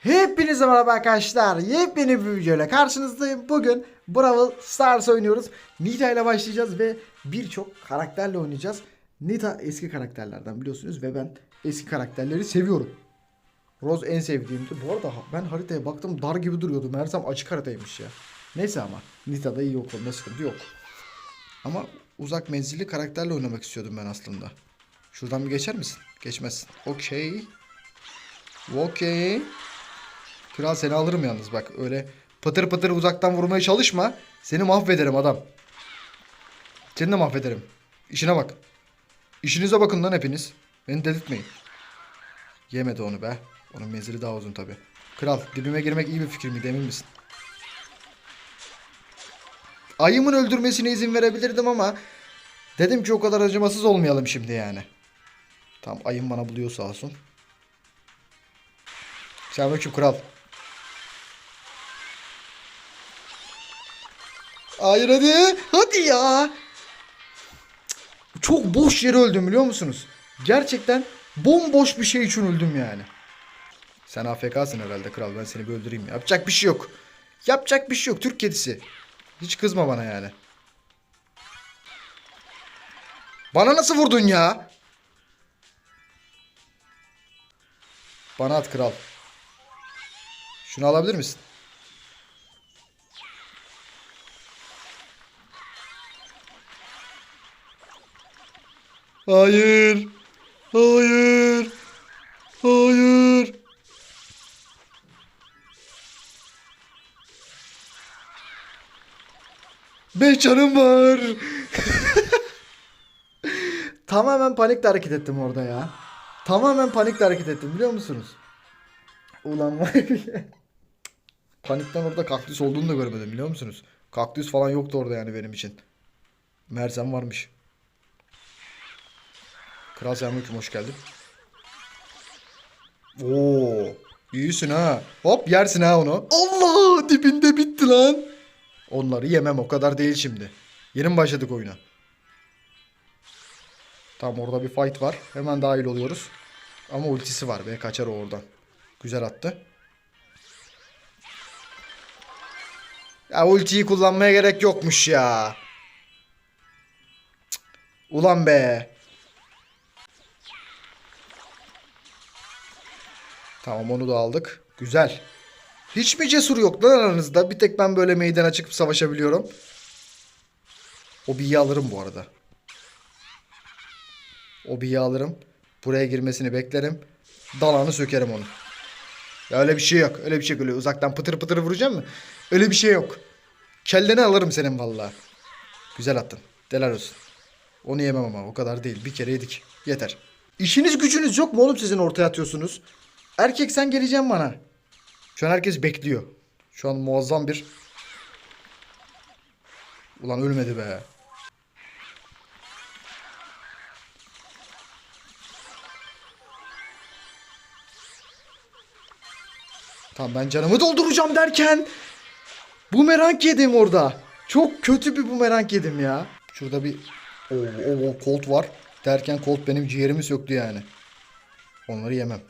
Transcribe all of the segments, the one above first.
Hepinize merhaba arkadaşlar. Yepyeni bir videoyla karşınızdayım. Bugün Brawl Stars oynuyoruz. Nita ile başlayacağız ve birçok karakterle oynayacağız. Nita eski karakterlerden biliyorsunuz ve ben eski karakterleri seviyorum. Rose en sevdiğimdi. Bu arada ben haritaya baktım dar gibi duruyordu. Meğersem açık haritaymış ya. Neyse ama Nita'da iyi yok onda sıkıntı yok. Ama uzak menzilli karakterle oynamak istiyordum ben aslında. Şuradan bir geçer misin? Geçmezsin. Okey. Okey. Kral seni alırım yalnız bak. Öyle pıtır pıtır uzaktan vurmaya çalışma. Seni mahvederim adam. Seni de mahvederim. İşine bak. İşinize bakın lan hepiniz. Beni delirtmeyin. Yemedi onu be. Onun menzili daha uzun tabi. Kral dibime girmek iyi bir fikir miydi emin misin? Ayımın öldürmesine izin verebilirdim ama dedim ki o kadar acımasız olmayalım şimdi yani. Tamam ayım bana buluyor sağ olsun. Selamünaleyküm kral. Hayır hadi. Hadi ya. Çok boş yere öldüm biliyor musunuz? Gerçekten bomboş bir şey için öldüm yani. Sen AFK'sın herhalde kral. Ben seni bir öldüreyim. Yapacak bir şey yok. Yapacak bir şey yok. Türk kedisi. Hiç kızma bana yani. Bana nasıl vurdun ya? Bana at kral. Şunu alabilir misin? Hayır. Hayır. Hayır. Beş canım var. Tamamen panikle hareket ettim orada ya. Tamamen panikle hareket ettim biliyor musunuz? Ulan var. Panikten orada kaktüs olduğunu da görmedim biliyor musunuz? Kaktüs falan yoktu orada yani benim için. Mersem varmış. Kral selamünaleyküm hoş geldin. Oo, iyisin ha. Hop yersin ha onu. Allah dibinde bitti lan. Onları yemem o kadar değil şimdi. Yeni mi başladık oyuna? Tamam orada bir fight var. Hemen dahil oluyoruz. Ama ultisi var be kaçar o oradan. Güzel attı. Ya ultiyi kullanmaya gerek yokmuş ya. Cık. Ulan be. Tamam onu da aldık. Güzel. Hiç mi cesur yok lan aranızda? Bir tek ben böyle meydana çıkıp savaşabiliyorum. O biyi alırım bu arada. O biyi alırım. Buraya girmesini beklerim. Dalağını sökerim onu. Ya öyle bir şey yok. Öyle bir şey yok. Öyle uzaktan pıtır pıtır vuracağım mı? Öyle bir şey yok. Kelleni alırım senin vallahi. Güzel attın. Delal olsun. Onu yemem ama o kadar değil. Bir kere yedik. Yeter. İşiniz gücünüz yok mu oğlum sizin ortaya atıyorsunuz? Erkek sen geleceksin bana. Şu an herkes bekliyor. Şu an muazzam bir... Ulan ölmedi be. Tamam ben canımı dolduracağım derken bumerang yedim orada. Çok kötü bir bumerang yedim ya. Şurada bir o o Colt var derken Colt benim ciğerimi söktü yani. Onları yemem.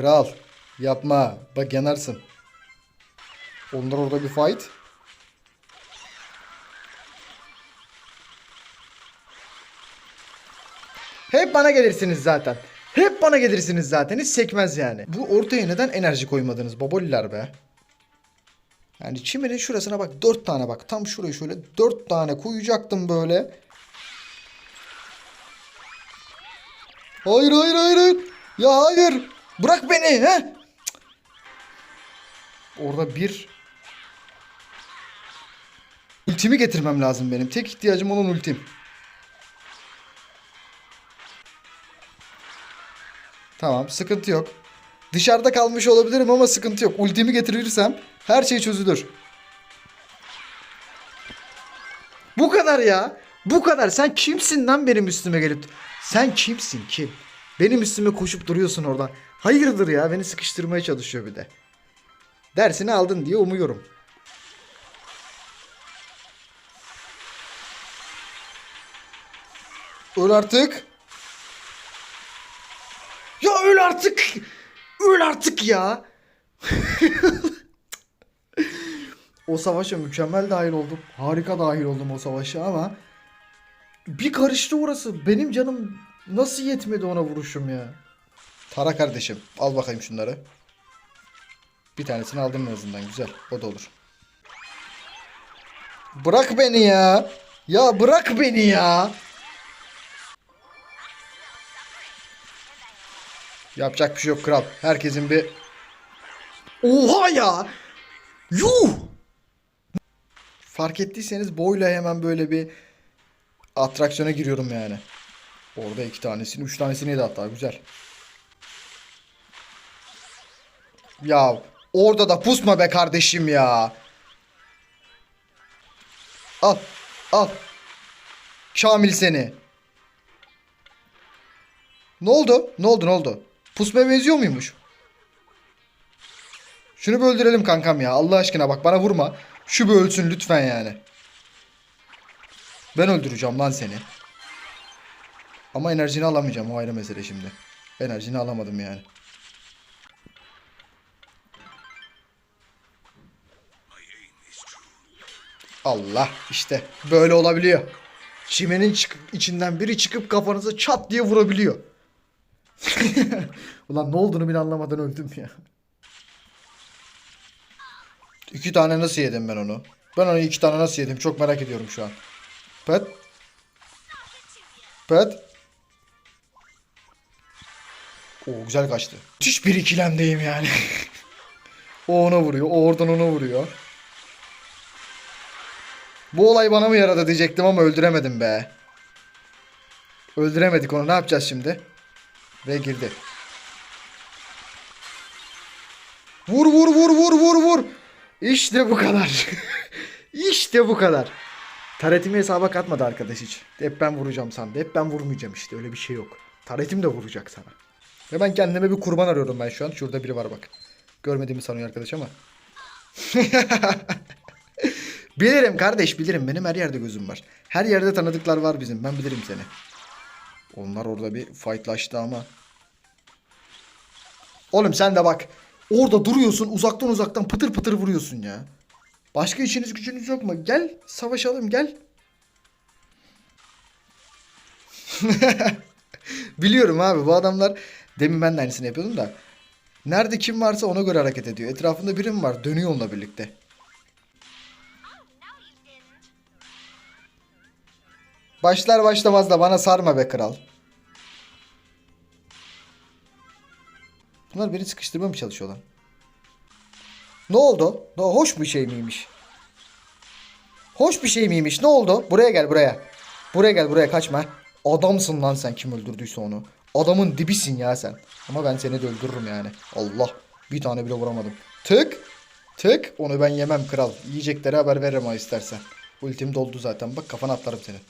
Kral yapma. Bak yanarsın. Onlar orada bir fight. Hep bana gelirsiniz zaten. Hep bana gelirsiniz zaten. Hiç sekmez yani. Bu ortaya neden enerji koymadınız baboliler be? Yani çimenin şurasına bak. Dört tane bak. Tam şuraya şöyle dört tane koyacaktım böyle. Hayır hayır hayır hayır. Ya hayır. Bırak beni he. Orada bir ultimi getirmem lazım benim. Tek ihtiyacım olan ultim. Tamam sıkıntı yok. Dışarıda kalmış olabilirim ama sıkıntı yok. Ultimi getirirsem her şey çözülür. Bu kadar ya. Bu kadar. Sen kimsin lan benim üstüme gelip? Sen kimsin kim? Benim üstüme koşup duruyorsun orada. Hayırdır ya beni sıkıştırmaya çalışıyor bir de. Dersini aldın diye umuyorum. Öl artık. Ya öl artık. öl artık ya. o savaşa mükemmel dahil oldum. Harika dahil oldum o savaşa ama bir karıştı orası. Benim canım nasıl yetmedi ona vuruşum ya. Tara kardeşim al bakayım şunları. Bir tanesini aldım en azından güzel. O da olur. Bırak beni ya. Ya bırak beni ya. Yapacak bir şey yok kral. Herkesin bir... Oha ya! Yuh! Fark ettiyseniz boyla hemen böyle bir atraksiyona giriyorum yani. Orada iki tanesini, üç tanesini yedi hatta güzel. Ya orada da pusma be kardeşim ya. Al, al. Kamil seni. Ne oldu? Ne oldu? Ne oldu? Pusmaya benziyor muymuş? Şunu bir öldürelim kankam ya. Allah aşkına bak bana vurma. Şu bir ölsün lütfen yani. Ben öldüreceğim lan seni. Ama enerjini alamayacağım. O ayrı mesele şimdi. Enerjini alamadım yani. Allah işte böyle olabiliyor. Çimenin içinden biri çıkıp kafanıza çat diye vurabiliyor. Ulan ne olduğunu bile anlamadan öldüm ya. İki tane nasıl yedim ben onu? Ben onu iki tane nasıl yedim? Çok merak ediyorum şu an. Pet. Pet. O güzel kaçtı. Müthiş bir ikilemdeyim yani. o ona vuruyor. O oradan ona vuruyor. Bu olay bana mı yaradı diyecektim ama öldüremedim be. Öldüremedik onu. Ne yapacağız şimdi? Ve girdi. Vur vur vur vur vur vur. İşte bu kadar. işte bu kadar. Taretimi hesaba katmadı arkadaş hiç. Hep ben vuracağım sandı. Hep ben vurmayacağım işte. Öyle bir şey yok. Taretim de vuracak sana. Ve ben kendime bir kurban arıyorum ben şu an. Şurada biri var bak. Görmediğimi sanıyor arkadaş ama. bilirim kardeş bilirim. Benim her yerde gözüm var. Her yerde tanıdıklar var bizim. Ben bilirim seni. Onlar orada bir fightlaştı ama. Oğlum sen de bak. Orada duruyorsun uzaktan uzaktan pıtır pıtır vuruyorsun ya. Başka işiniz gücünüz yok mu? Gel savaşalım gel. Biliyorum abi bu adamlar demin ben de aynısını yapıyordum da. Nerede kim varsa ona göre hareket ediyor. Etrafında birim var dönüyor onunla birlikte. Başlar başlamaz da bana sarma be kral. Bunlar beni sıkıştırmaya mı çalışıyorlar? Ne oldu? Ne, hoş bir şey miymiş? Hoş bir şey miymiş? Ne oldu? Buraya gel buraya. Buraya gel buraya kaçma. Adamsın lan sen kim öldürdüyse onu. Adamın dibisin ya sen. Ama ben seni de öldürürüm yani. Allah. Bir tane bile vuramadım. Tık. Tık. Onu ben yemem kral. Yiyecekleri haber veririm ha istersen. Ultim doldu zaten. Bak kafana atlarım senin.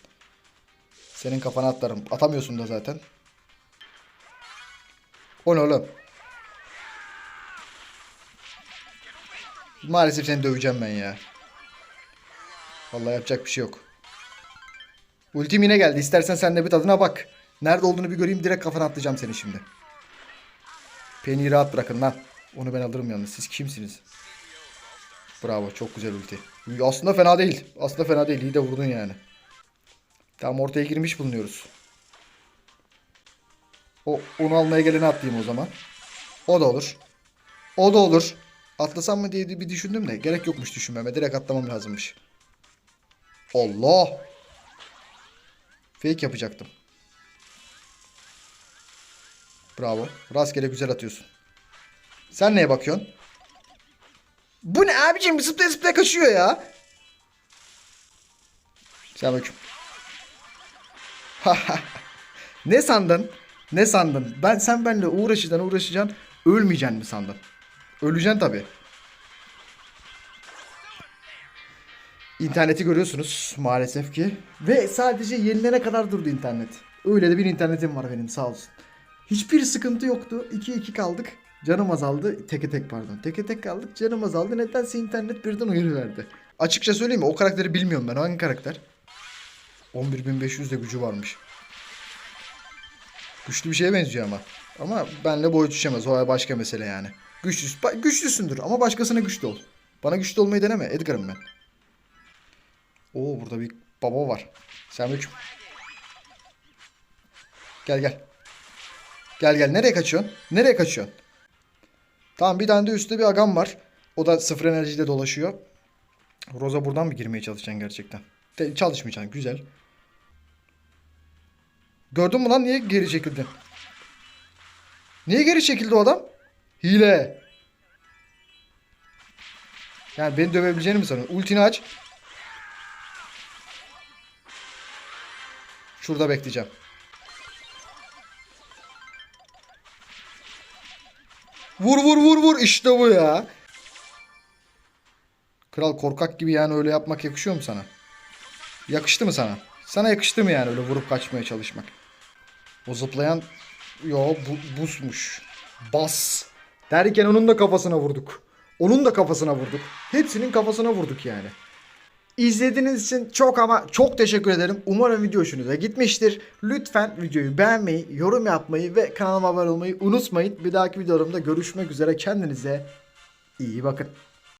Senin kafana atlarım. Atamıyorsun da zaten. O ne oğlum? Maalesef seni döveceğim ben ya. Vallahi yapacak bir şey yok. Ultim yine geldi. İstersen sen de bir tadına bak. Nerede olduğunu bir göreyim. Direkt kafana atlayacağım seni şimdi. Beni rahat bırakın lan. Onu ben alırım yalnız. Siz kimsiniz? Bravo. Çok güzel ulti. Aslında fena değil. Aslında fena değil. İyi de vurdun yani. Tamam ortaya girmiş bulunuyoruz. O onu almaya geleni atlayayım o zaman. O da olur. O da olur. Atlasam mı diye bir düşündüm de gerek yokmuş düşünmeme. Direkt atlamam lazımmış. Allah. Fake yapacaktım. Bravo. Rastgele güzel atıyorsun. Sen neye bakıyorsun? Bu ne abicim? Zıplaya zıplaya kaçıyor ya. Selamünaleyküm. ne sandın? Ne sandın? Ben sen benimle uğraşacaksın uğraşacaksın. Ölmeyeceksin mi sandın? Öleceksin tabi. İnterneti görüyorsunuz maalesef ki. Ve sadece yenilene kadar durdu internet. Öyle de bir internetim var benim sağ olsun. Hiçbir sıkıntı yoktu. 2-2 kaldık. Canım azaldı. Teke tek pardon. Teke tek kaldık. Canım azaldı. Nedense internet birden uyarı verdi. Açıkça söyleyeyim? O karakteri bilmiyorum ben. Hangi karakter? 11.500 de gücü varmış. Güçlü bir şeye benziyor ama. Ama benle boy düşemez. O başka mesele yani. Güçlüs, güçlüsündür ama başkasına güçlü ol. Bana güçlü olmayı deneme. Edgar'ım ben. Oo burada bir baba var. Selamünaleyküm. Gel gel. Gel gel. Nereye kaçıyorsun? Nereye kaçıyorsun? Tamam bir tane de üstte bir agam var. O da sıfır enerjiyle dolaşıyor. Roza buradan mı girmeye çalışacaksın gerçekten? De, çalışmayacaksın. Güzel. Gördün mü lan niye geri çekildi? Niye geri çekildi o adam? Hile. Yani beni dövebileceğini mi sanıyorsun? Ultini aç. Şurada bekleyeceğim. Vur vur vur vur işte bu ya. Kral korkak gibi yani öyle yapmak yakışıyor mu sana? Yakıştı mı sana? Sana yakıştı mı yani öyle vurup kaçmaya çalışmak? O zıplayan yo bu, busmuş. Bas. Derken onun da kafasına vurduk. Onun da kafasına vurduk. Hepsinin kafasına vurduk yani. İzlediğiniz için çok ama çok teşekkür ederim. Umarım video hoşunuza gitmiştir. Lütfen videoyu beğenmeyi, yorum yapmayı ve kanalıma abone olmayı unutmayın. Bir dahaki videolarımda görüşmek üzere. Kendinize iyi bakın.